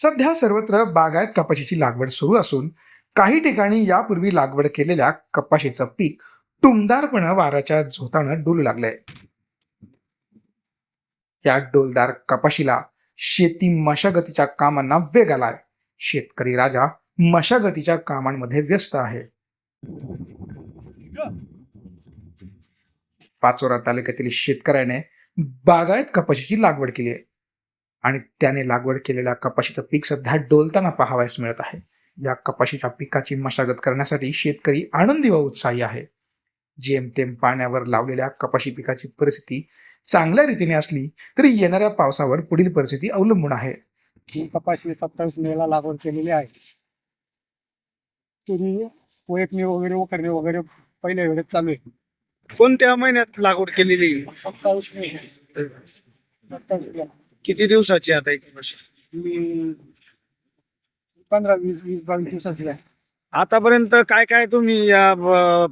सध्या सर्वत्र बागायत कपाशीची लागवड सुरू असून काही ठिकाणी यापूर्वी लागवड केलेल्या कपाशीचं पीक टुमदारपणं वाऱ्याच्या झोतानं डोलू लागलंय. या डोलदार कपाशीला शेती मशागतीच्या कामांना वेग आलाय. शेतकरी राजा मशागतीच्या कामांमध्ये व्यस्त आहे. पाचोरा तालुक्यातील शेतकऱ्याने बागायत कपाशीची लागवड केली आहे. आणि त्याने लागवड केलेल्या कपाशीचं पीक सध्या डोलताना पाहावयास मिळत आहे. या कपाशीच्या पिकाची मशागत करण्यासाठी शेतकरी आनंदी व उत्साही आहे. जेमतेम पाण्यावर लावलेल्या कपाशी पिकाची परिस्थिती चांगल्या रीतीने असली तरी येणाऱ्या पावसावर पुढील परिस्थिती अवलंबून आहे. ही कपाशी सत्तावीस मेला लागवड केलेली आहे. तुम्ही पोयटणी वगैरे वखरणी वगैरे पहिल्या वेळेत चालू आहे. कोणत्या महिन्यात लागवड केलेली सत्तावीस मे. सत्तावीस मे किती दिवसाची आता एक वर्ष? मी पंधरा वीस वीस बावीस दिवसाची आहे. आतापर्यंत काय काय तुम्ही या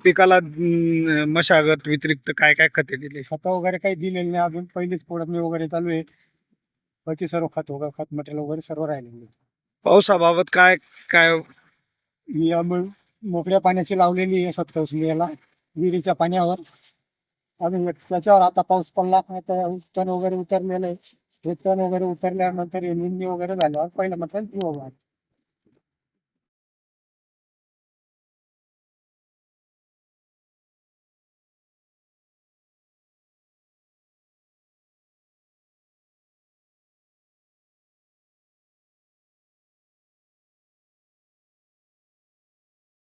पिकाला अं, मशागत व्यतिरिक्त काय काय खते दिली? खतं वगैरे काही दिलेली नाही अजून. पहिलीच पोडपणी वगैरे चालू आहे. बाकी सर्व खत वगैरे खत मटेरियल वगैरे सर्व राहिलेले आहे. पावसाबाबत काय काय? मी मोकळ्या पाण्याची लावलेली आहे सत्तावीस मेला विहिरीच्या पाण्यावर. अजून त्याच्यावर आता पाऊस पडला आता वगैरे उतरलेलं आहे. रिटर्न वगैरे उतरल्यानंतर हे वगैरे झाल्यावर पहिला मात्र जीव